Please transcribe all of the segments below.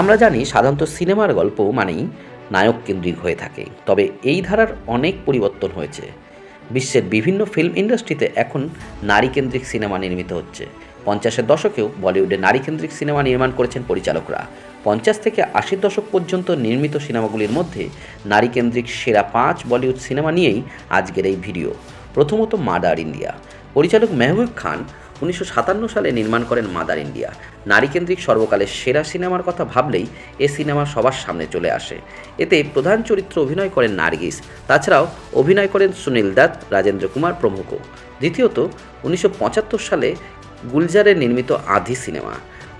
আমরা জানি সাধারণত সিনেমার গল্প মানেই নায়ক কেন্দ্রিক হয়ে থাকে, তবে এই ধারার অনেক পরিবর্তন হয়েছে। বিশ্বের বিভিন্ন ফিল্ম ইন্ডাস্ট্রিতে এখন নারী কেন্দ্রিক সিনেমা নির্মিত হচ্ছে। পঞ্চাশের দশকেও বলিউডে নারী কেন্দ্রিক সিনেমা নির্মাণ করেছেন পরিচালকরা। পঞ্চাশ থেকে আশির দশক পর্যন্ত নির্মিত সিনেমাগুলির মধ্যে নারী কেন্দ্রিক সেরা পাঁচ বলিউড সিনেমা নিয়েই আজকের এই ভিডিও। প্রথমত মাদার ইন্ডিয়া। পরিচালক মেহবুব খান উনিশশো সাতান্ন সালে নির্মাণ করেন মাদার ইন্ডিয়া। নারীকেন্দ্রিক সর্বকালের সেরা সিনেমার কথা ভাবলেই এ সিনেমা সবার সামনে চলে আসে। এতে প্রধান চরিত্র অভিনয় করেন নার্গিস, তাছাড়াও অভিনয় করেন সুনীল দত্ত, রাজেন্দ্র কুমার প্রমুখ দ্বিতীয়ত, উনিশশো পঁচাত্তর সালে গুলজারে নির্মিত আধি সিনেমা।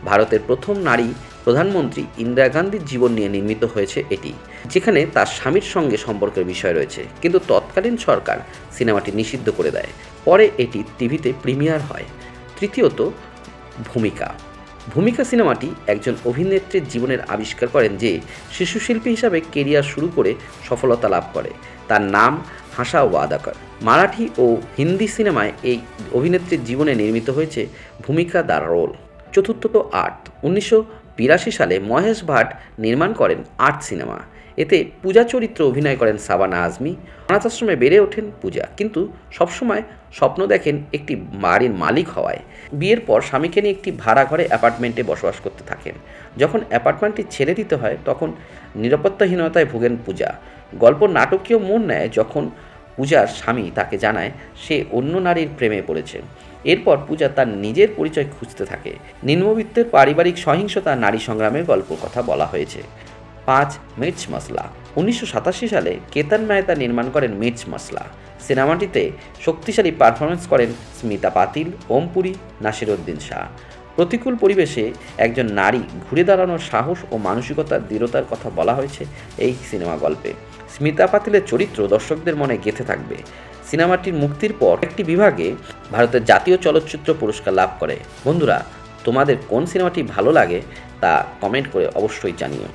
ভারতের প্রথম নারী প্রধানমন্ত্রী ইন্দিরা গান্ধীর জীবন নিয়ে নির্মিত হয়েছে এটি, যেখানে তার স্বামীর সঙ্গে সম্পর্কের বিষয় রয়েছে। কিন্তু তৎকালীন সরকার সিনেমাটি নিষিদ্ধ করে দেয়। পরে এটি টিভিতে প্রিমিয়ার হয়। তৃতীয়ত ভূমিকা। ভূমিকা সিনেমাটি একজন অভিনেত্রীর জীবনের আবিষ্কার করেন যে শিশু শিল্পী হিসাবে কেরিয়ার শুরু করে সফলতা লাভ করে। তার নাম হাসা ওয়াদাকর। মারাঠি ও হিন্দি সিনেমায় এই অভিনেত্রীর জীবনে নির্মিত হয়েছে ভূমিকা দ্য রোল। চতুর্থত আর্ট। উনিশশো বিরাশি সালে মহেশ ভাট নির্মাণ করেন আর্ট সিনেমা। এতে পূজা চরিত্র অভিনয় করেন সাবানা আজমি। অনাথ আশ্রমে বেড়ে ওঠেন পূজা। কিন্তু সবসময় স্বপ্ন দেখেন একটি বাড়ির মালিক হওয়ায়। বিয়ের পর স্বামীকে নিয়ে একটি ভাড়া ঘরে অ্যাপার্টমেন্টে বসবাস করতে থাকেন। যখন অ্যাপার্টমেন্টটি ছেড়ে দিতে হয়, তখন নিরাপত্তাহীনতায় ভোগেন পূজা। গল্প নাটকীয় মন নেয় যখন পূজার স্বামী তাকে জানায়, সে অন্য নারীর প্রেমে পড়েছে। এরপর পূজা তার নিজের পরিচয় খুঁজতে থাকে। নিম্নবিত্তের পারিবারিক সহিংসতা নারী সংগ্রামের গল্প কথা বলা হয়েছে। পাঁচ মির্চ মশলা। উনিশশো সাতাশি সালে কেতন মেহতা নির্মাণ করেন মির্চ মশলা। সিনেমাটিতে শক্তিশালী পারফরমেন্স করেন স্মিতা পাতিল, ওমপুরি নাসিরউদ্দিন শাহ। প্রতিকূল পরিবেশে একজন নারী ঘুরে দাঁড়ানোর সাহস ও মানসিকতার দৃঢ়তার কথা বলা হয়েছে এই সিনেমা গল্পে। স্মিতা পাতিলের চরিত্র দর্শকদের মনে গেঁথে থাকবে। সিনেমাটির মুক্তির পর একটি বিভাগে ভারতের জাতীয় চলচ্চিত্র পুরস্কার লাভ করে। বন্ধুরা, তোমাদের কোন সিনেমাটি ভালো লাগে তা কমেন্ট করে অবশ্যই জানিও।